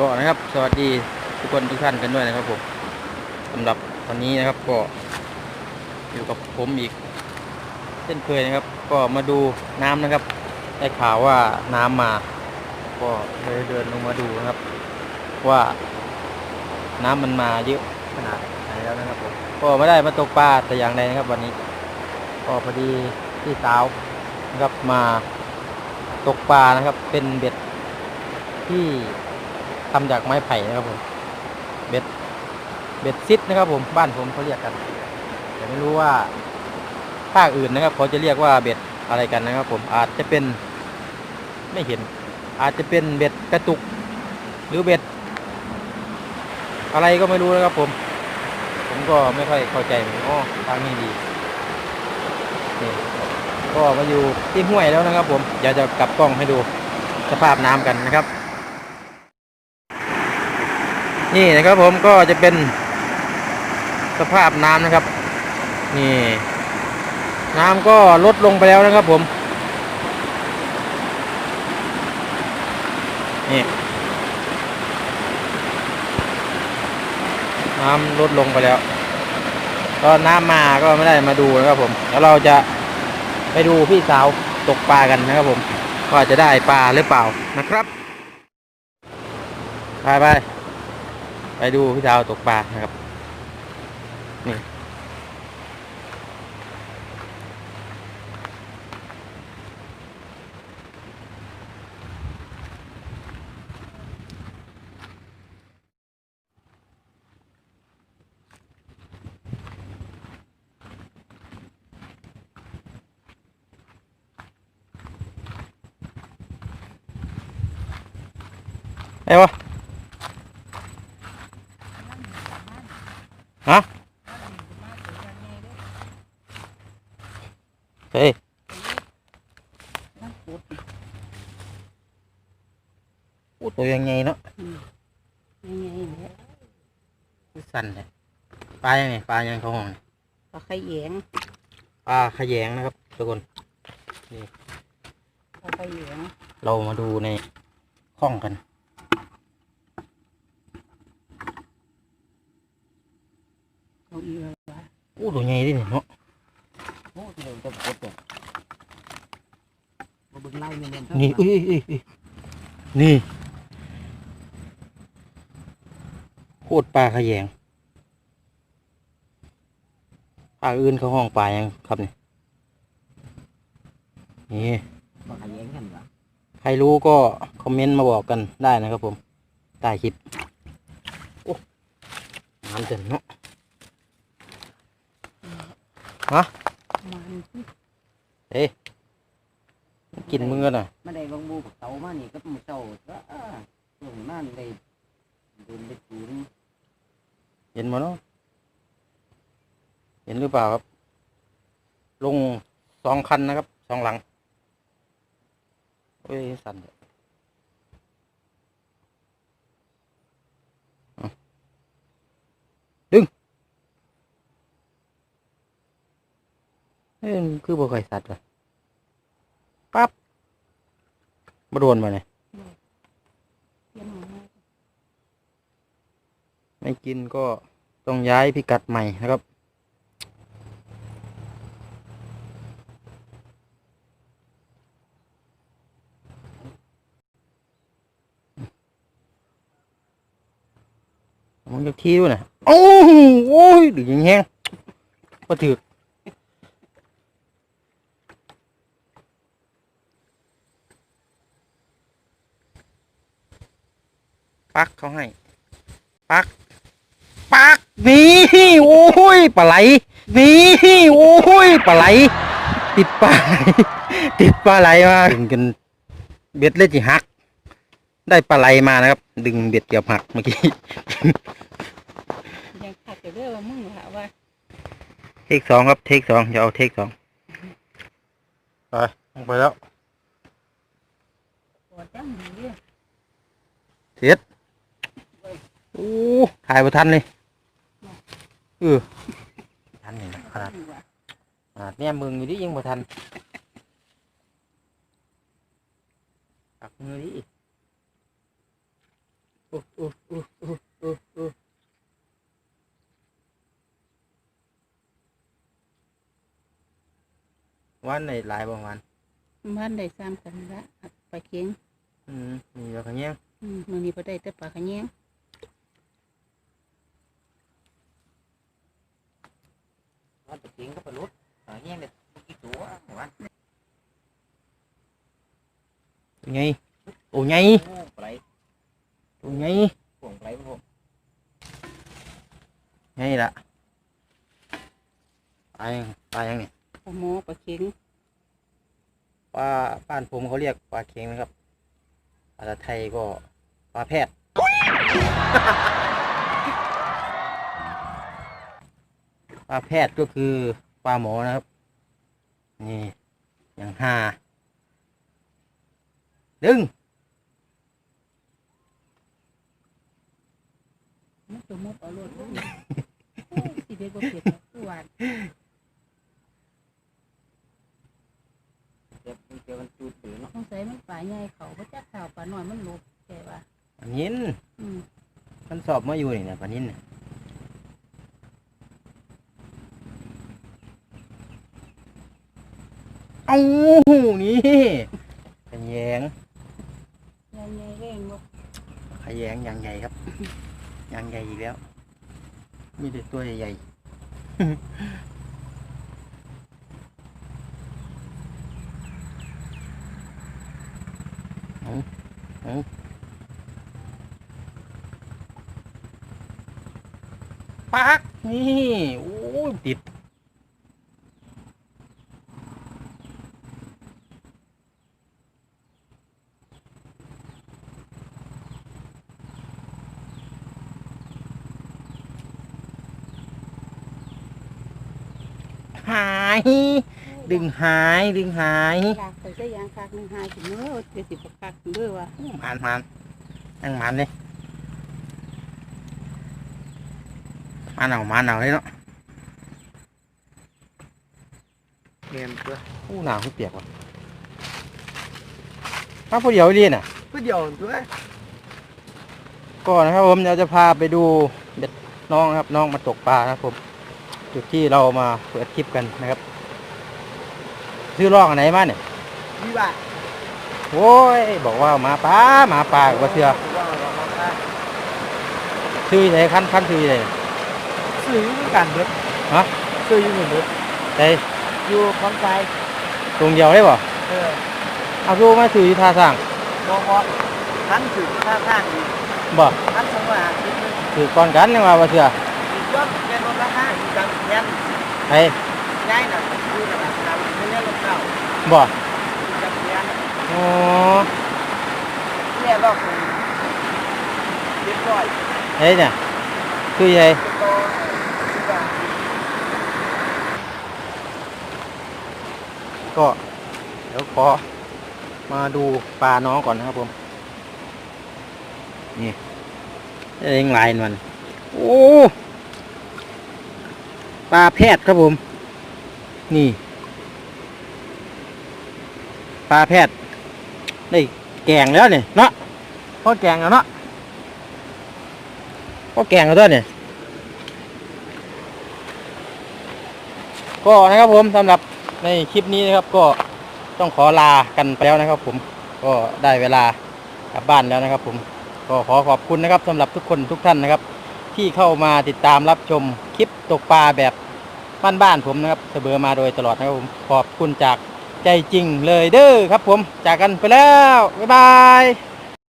ก็นะครับ สวัสดีทุกคนทุกท่านกันด้วยนะครับผมสำหรับวันนี้นะครับก็อยู่กับผมอีกเช่นเคยนะครับ ก็มาดูน้ำนะครับ ได้ข่าวว่าน้ำมา ก็เลยเดินลงมาดูนะครับ ว่าน้ำมันมาเยอะขนาดไหนแล้วนะครับผมก็ไม่ได้มาตกปลาแต่อย่างใดนะครับ วันนี้ ก็พอดีพี่สาวนะครับมาตกปลานะครับ เป็นเบ็ดที่ ทำจากไม้ไผ่นะครับผม เบ็ด เบ็ดซิดนะครับผม บ้านผมเขาเรียกกัน แต่ไม่รู้ว่าภาคอื่นนะครับเขาจะเรียกว่าเบ็ดอะไรกันนะครับ ผม อาจจะเป็น ไม่เห็น อาจจะเป็นเบ็ดกระตุก หรือเบ็ด อะไรก็ไม่รู้นะครับ ผม ผมก็ไม่ค่อยเข้าใจเหมือนกันอ๋อทางนี้ดีนี่ก็มาอยู่ที่ห้วยแล้วนะครับ ผม เดี๋ยวจะกลับกล้องให้ดูสภาพน้ำกันนะครับ นี่นะครับผมก็จะเป็นสภาพน้ำนะครับ นี่ น้ำก็ลดลงไปแล้วนะครับผม นี่น้ำลดลงไปแล้วตอนน้ำมาก็ไม่ได้มาดูนะครับผมแล้วเราจะไปดูพี่สาวตกปลากันนะครับผมว่าจะได้ปลาหรือเปล่านะครับ ไปไป ไปดูพี่สาวตกปลานะครับ นี่ไอ้วะ ฮะเฮ้ยอู้ตัวยังไงเนาะยังไงเนี่ยสั่นเลยปลายังไงปลายังเขาห้องนี่ปลาขยงปลาขยงนะครับทุกคนปลาขยงเรามาดูในห้องกัน เอาอีกแล้ววะ อู้ตัวใหญ่ดิเนี่ยเนาะโอ้เดี๋ยวจะกดเนี่ยมาเบิ่งไล่เนียนนี่อุ้ยอุ้ยอุ้ยนี่โคตรปลาขยงปลาอื่นเขาห้องปลายังครับเนี่ยนี่ปลาขยงกันวะใครรู้ก็คอมเมนต์มาบอกกันได้นะครับผมใต้คลิปโอ้น้ำเต็มเนาะ มันเอ๊ะกินมือน่ะไม่ได้บางบูกับเต่ามานี่ก็มือเต่าก็ช่วงนั้นได้โดนได้ปูนเห็นมั้เนาะเห็นหรือเปล่าครับ ลงสองคันนะครับสองหลังเอ้ย สั่นเลยเอาดึง เอ้ยคือบ่ค่อยสัตว์เลยปั๊บมาโดนมาเนี่ยไม่กินก็ต้องย้ายพิกัดใหม่นะครับมันจะทีด้วยนะโอ้โหโอ้ยดึงแห้งๆก็ถือ ปักเขาให้ ปัก ปัก นี่โอ้ยปลาไหล นี่โอ้ยปลาไหล ติดปลาไหลติดปลาไหลมาดึงกันเบ็ดเล็ดจีหัก ได้ปลาไหลมานะครับ ดึงเบ็ดเกี่ยวหักเมื่อกี้ยังขัดอยู่เรื่อยว่ามึงหาว่าเทคสองครับเทคสองจะเอาเทคสองไปลงไปแล้วปวดจังดีเลยเสร็จ โอ้ถ่ายไปทันเลยเออทันนี่นะขนาดขนาดเนี่ยมึงอยู่ดิยังบ่ทันปักมือดิอู้อู้อู้อู้อู้อู้วันไหนหลายบางวันบ้านได้ซ้ำกันละปลาเค็งอืมมีดอกกระเงี้ยงอืมมื้อนี้บ่ได้แต่ปลาขะแยง มันจะกินก็ไปรุดหาแย่งเด็ดกี่ตัววันตัวไงโอ้ไงโอ้ไปตัวไงห่วงไปพวกไงล่ะปลายังปลายังเนี่ยปลาหมอปลาเค็งปลาบ้านผมเขาเรียกปลาเค็งนะครับภาษาไทยก็ปลาแพทย์ ปลาแพทย์ก็คือปลาหมอนะครับ นี่อย่างห้าดึงมันตัวมดเอาโลดโอ้ยสิเด็ดบ่เผ็ดหรอกคือหวานเดี๋ยวเดี๋ยวมันจูดถือเนาะสงสัยมันปลาใหญ่เขาบ่จักข่าวปลาน้อยมันหลบแค่ว่าปลานินมันสอบมาอยู่นี่นะปลานินน่ะ เอานี่ขยงใหญ่ๆแรงบ่ขยงอย่างใหญ่ครับอย่างใหญ่อีกแล้ว มีแต่ตัวใหญ่ๆเอาเอาปักนี่ โอ้ยติด หายดึงหายดึงหายลากไปซะยางคากหนึงหายสิมื้อเดี๋ยวสิบ่คักเด้อว่ามานมันนั่งมันเลยมันเอามันเอาเลยเนาะเรียนตัวอู้หนาวเปียกว่ะมาผู้เดียวเรียนอะเพื่อเดียวตัวก็นะครับผมเดี๋ยวจะพาไปดูเด็ดน้องนะครับน้องมาตกปลานะครับผม จุดที่เรามาเปิดคลิปกันนะครับ ซื้อลอกอันไหนมาเนี่ยวิบัติโว้ยบอกว่าหมาปลาหมาปลาก็เสือซื้อไหนขั้นขั้นซื้อไหนซื้อเหมือนกันเบิดฮะซื้ออยู่เหมือนเบิดใช่อยู่คลองไทรตรงเดียวได้ป่ะเออเอาดูมาซื้ออยู่ท่าสร้างมองว่าทันถึงท่าทางอีกบ่ทันสมาธินึงซื้อก่อนกันยังว่าว่าเสืออีก ยอดแกนรถราคาอยู่จังแกนไปง่ายน่ะคือระดับเราไม่เล่นรถเก่าบ่จังแกนอ๋อเนี่ยบอกคุณเรียบร้อยเฮ้ยเนี่ยคือไงก็คือว่าก็เดี๋ยวขอมาดูปลาน้องก่อนนะครับผม นี่เองลายมัน โอ้ ปลาแพทย์ครับผม นี่ ปลาแพทย์ได้แกงแล้วเนี่ยเนาะพ่อแกงแล้วเนาะพ่อแกงแล้วด้วยเนี่ยก็นะครับผมสำหรับในคลิปนี้นะครับ ก็ต้องขอลากันไปแล้วนะครับ ผมก็ได้เวลากลับบ้านแล้วนะครับ ผมก็ขอขอบคุณนะครับสำหรับทุกคนทุกท่านนะครับ ที่เข้ามาติดตามรับชมคลิปตกปลาแบบบ้านๆผมนะครับเสมอมาโดยตลอดนะครับผมขอบคุณจากใจจริงเลยเด้อครับผมจากกันไปแล้วบ๊ายบาย